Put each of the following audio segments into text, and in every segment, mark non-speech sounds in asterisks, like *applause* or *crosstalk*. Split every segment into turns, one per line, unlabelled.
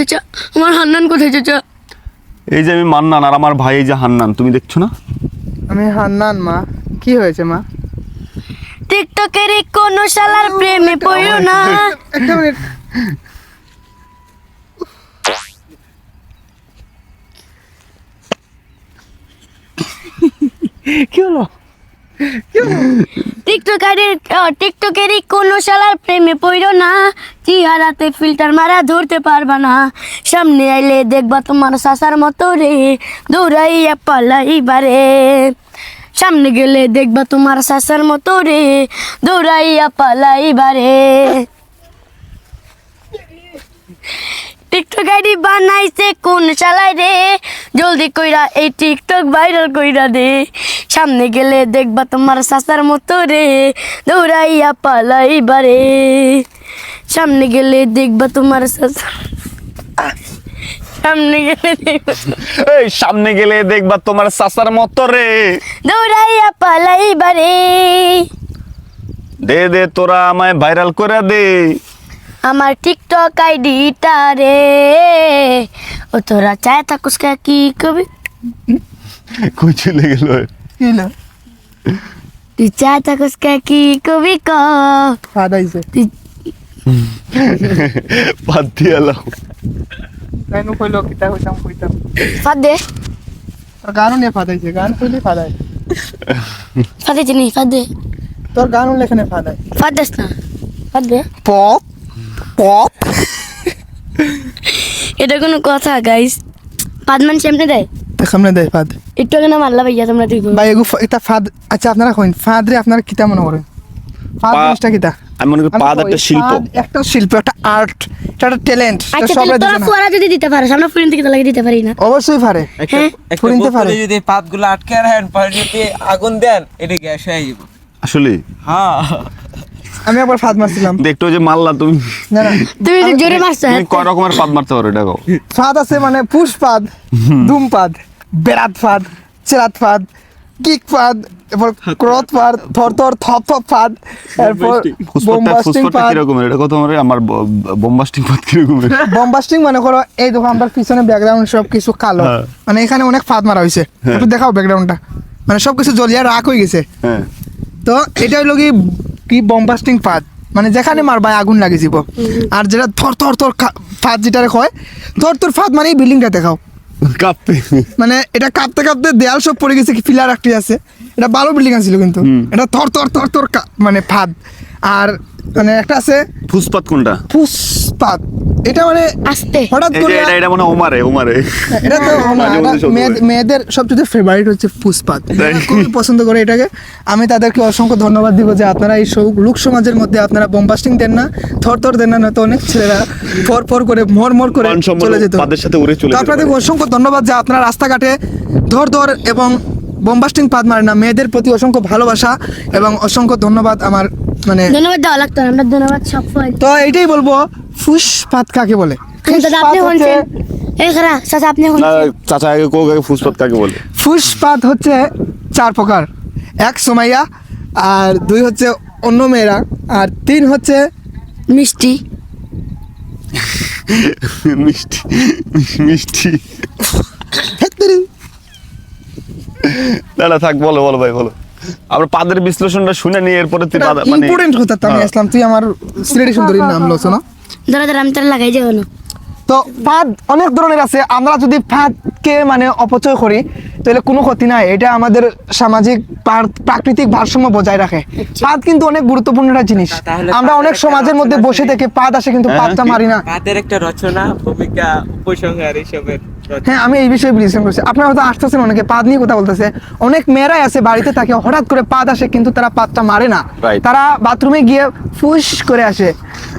চাচা আমার হান্নান কোথায় চাচা?
এই যে আমি মান্নান আর আমার ভাই এই যে হান্নান তুমি দেখছ না?
আমি হান্নান মা। কি হয়েছে মা?
টিকটকের কোন শালার প্রেমে পড়ো না।
একটা মিনিট। কি হলো?
টিকটকারের টিকটকের কোন শালার প্রেমে পড়ো না। চেহারাতে ফিল্টার মারা ধরতে পারবা না। সামনে আইলে দেখবা তোমার সাসার মতো রে, দৌড়াইয়া পালাইবারে সামনে গেলে দেখবা তোমার সাসার মতো রে, দৌড়াইয়া পালাইবারে টিকটক আইডি বানাইছে কোন শালায় রে? জলদি কইরা এই টিকটক ভাইরাল কইরা দে। সামনে গেলে দেখবা তোমার সাসার মতো রে দৌড়াইয়া পালাইবারে সামনে গেলে দেখবা তোমার সাসা সামনে গেলে দেখবা
এই সামনে গেলে দেখবা তোমার সাসার মতো রে।
দৌড়াইয়া পালাইবারে
দে দে তোরা আমায় ভাইরাল করে দে।
আমার টিকটক আইডিটা রে। ও তোরা চায় থাকুস কি কবি?
কই চলে গেল?
কি হলো
তুই চায় থাকুস কা কবি ক
ফাদ আইছে
তুই
বাদ দিয়ে এলাম
তাই নো কইলো কিতা হইতাম কইতাম
ফাদে
তোর গানও নিয়ে ফাদ আইছে গান কইলে ফাদ আই
ফাদে চিনি ফাদে
তোর গানও লেখানে ফাদ
ফাদেস না ফাদে
পপ পপ
এটা কোনো কথা গাইস পাদ মানুষ এমনি দেয়
সামনে দেয় ফাদ।
একটু আগে না মারলা ভাইয়া তোমরা দেখো।
ভাই এগু এটা ফাদ আচ্ছা আপনারা কইন ফাদ রে আপনারা কিতা মনে করেন? ফাদ জিনিসটা কিতা?
আমি মনে করি পাদ একটা শিল্প।
ফাদ একটা শিল্প একটা আর্ট এটা একটা ট্যালেন্ট
আচ্ছা তাহলে তোরা ফোয়ারা যদি দিতে পারো আমরা ফুরিন থেকে লাগিয়ে দিতে পারি না।
অবশ্যই পারে।
একটা
হ্যাঁ?
ফুরিনতে পারে।
যদি পাতগুলো আটকে রাখেন পরে যদি আগুন দেন এটা গ্যাস হয়ে যাবে।
আসলে?
হ্যাঁ।
আমি একবার ফাদ মারছিলাম।
দেখতো যে মারলা তুমি
না না।
তুমি জোরে মারছো
তুমি কয় রকমের পাদ মারতে পারো এটা
ফাদ আছে মানে পুষ্পাদ ধূমপাদ বেড়াত ফাদ চেরাত ফাদ কিক ফাদ এরপর ক্রথ ফাদ থর থর থপ থপ ফাদ এরপর বোমবাস্টিং
ফুসপাতটা
ফাদ।
কিরকমের? এটা কত আমার আমার বোমবাস্টিং কিরকমের?
বোমবাস্টিং মানে করো এই দেখো আমার পিছনে ব্যাকগ্রাউন্ড সব কিছু কালো।
হ্যাঁ।
মানে এখানে অনেক ফাদ মারা হয়েছে। একটু দেখাও ব্যাকগ্রাউন্ডটা মানে সব কিছু জ্বলিয়ে রাখ হয়ে গেছে।
হ্যাঁ।
তো এটা হলো কি কি বম্বাস্টিং ফাদ? মানে যেখানে মারবা আগুন লাগে যাব আর যেটা থর থর থর ফাদ যেটা হয় থর থর ফাদ মানে বিল্ডিংটা দেখাও।
কাঁপতে।
মানে এটা কাঁপতে কাঁপতে দেয়াল সব পড়ে গেছে কি পিলার একটি আছে। এটা বারো বিল্ডিং আছিল কিন্তু। এটা থর থর থর থর মানে ফাদ। আর মানে একটা আছে
ফুসপাত কোনটা?
ফুসপাত। এটা মানে
আস্তে।
হঠাৎ করে
এটা এটা মনে ওমারে ওমারে।
এটা তো। মেয়েদের সবচেয়ে ফেভারিট হচ্ছে ফুসপাত? খুবই পছন্দ করে এটাকে। আমি তাদেরকে অসংখ্য ধন্যবাদ দিব যে আপনারা এই সব লোক সমাজের মধ্যে আপনারা বম্বাস্টিং দেন না থর থর দেন না না তো অনেক ছেলেরা ফর ফর করে মর মর করে চলে যেত।
পাদের সাথে উড়ে চলে
তো আপনাদের অসংখ্য ধন্যবাদ যে আপনারা রাস্তাঘাটে ধর ধর এবং বম্বাস্টিং পাদ মারে না। মেয়েদের প্রতি অসংখ্য ভালোবাসা এবং অসংখ্য ধন্যবাদ আমার মানে
ধন্যবাদ দেওয়া লাগতো আমরা ধন্যবাদ সব
তো এইটাই বলব ফুসপাত কাকে বলে?
দাদা আপনি
ফুসপাত হচ্ছে-
শুনছেন? এই খারা চাচা আপনি
না
শুনছেন?
চাচা আগে কোক আগে ফুসপাত কাকে বলে?
ফুসপাত হচ্ছে চার প্রকার। এক সোমাইয়া আর দুই হচ্ছে অন্য মেয়েরা আর তিন হচ্ছে
মিষ্টি।
মিষ্টি মিষ্টি। না না থাক বলো বলো ভাই বলো আমরা পাদের বিশ্লেষণটা শুনে নিয়ে এরপরে তুই পাদ- মানে
ইম্পর্টেন্ট কথা তো আমি
হ্যাঁ।
আসলাম তুই আমার শ্রেণি সুন্দরীর নাম না
আমি তার লাগাই যাব না
তো ফাঁদ অনেক ধরনের আছে আমরা যদি ফাঁদকে মানে অপচয় করি তাহলে কোনো ক্ষতি নাই এটা আমাদের সামাজিক প্রাকৃতিক ভারসাম্য বজায় রাখে ফাঁদ কিন্তু অনেক গুরুত্বপূর্ণ একটা জিনিস আমরা অনেক সমাজের মধ্যে বসে। থেকে পাদ আসে কিন্তু
হ্যাঁ,
পাদটা? মারি না
পাতের একটা রচনা ভূমিকা উপসংহার রচনা।
হ্যাঁ আমি এই বিষয়ে বিশ্লেষণ করছি। আপনারা হয়তো আসতেছেন অনেকে পাদ নিয়ে কথা বলতেছে। অনেক মেয়েরাই আছে বাড়িতে থাকে হঠাৎ করে পাদ আসে কিন্তু তারা পাদটা মারে না। তারা বাথরুমে গিয়ে ফুস করে আসে।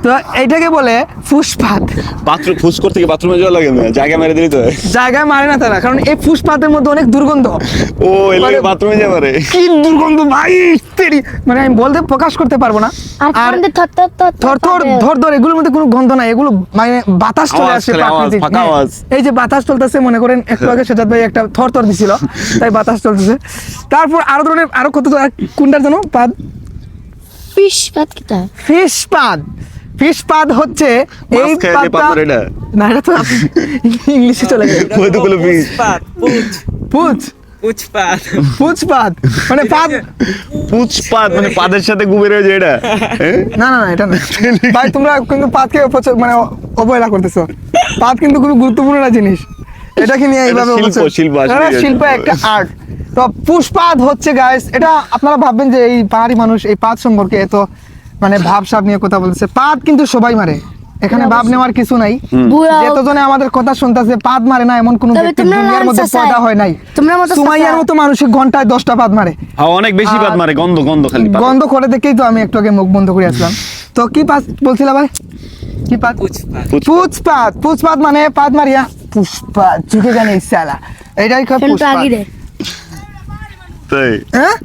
তো এইটাকে বলে ফুসপাত
বাথরুম ফুস করতে গিয়ে বাথরুমে যাওয়া লাগে না জায়গা মেরে দিলি তো
জায়গায় মারে না তারা কারণ এই ফুসপাতের মধ্যে অনেক দুর্গন্ধ।
ও এলে
মানে-
বাথরুমে যাবে রে
কি দুর্গন্ধ ভাই তেরি। মানে আমি বলতে প্রকাশ করতে পারব না।
আর থর থর থর
থর থর ধর ধর এগুলোর মধ্যে কোনো গন্ধ নাই এগুলো মানে বাতাস চলে আসে প্রাকৃতিক। হ্যাঁ।
আওয়াজ।
এই যে বাতাস চলতেছে মনে করেন *laughs* একটু আগে সেজাদ ভাই একটা থর থর দিছিল তাই বাতাস চলতেছে। তারপর আরও ধরনের আরও কত কোনটার জানো? পাদ?
ফিশ পাত কিটা
ফিশ পাদ। ফিশ পাত হচ্ছে এই? না এটা তো ইংলিশে চলে গেছে *laughs*
কতগুলো পিস
পুচপাত পুচ।
পুচ?
পুচপাত
পুচ মানে
পুচপাত মানে পাদের সাথে এটা? *laughs* হ্যাঁ?
না না এটা না। ভাই তোমরা কিন্তু পাতকে মানে অবহেলা করতেছো। পাত কিন্তু খুবই গুরুত্বপূর্ণ একটা জিনিস। এটাকে নিয়ে এইভাবে
শিল্প, শিল্প।
শিল্প একটা আর্ট। তো পুষ্পাত হচ্ছে গাইস এটা আপনারা ভাববেন যে এই পাহাড়ি মানুষ এই পাত সম্পর্কে এত মানে ভাব ভাবসাব নিয়ে কথা বলতেছে। পাত কিন্তু সবাই মারে। এখানে ভাব নেওয়ার কিছু নাই। এতজনে আমাদের কথা শুনতেছে পাত মারে না এমন কোনো ব্যক্তি দুনিয়ার মধ্যে পয়দা হয় নাই।
তোমরা মতো
সুমাইয়ার মতো মানুষের ঘন্টায় দশটা পাত মারে।
হ্যাঁ অনেক বেশি পাত মারে গন্ধ গন্ধ খালি।
গন্ধ করে দেখেই তো আমি একটু আগে মুখ বন্ধ করে আসলাম। তো কি পাত বলছিলা ভাই? কি পাত
পুচপাত
পুচপাত।
মানে পাত মারিয়া। পুষ্পাত চুকে জানে ইসালা এটাই কয়
পুষ্পা।
তাই?
হ্যাঁ?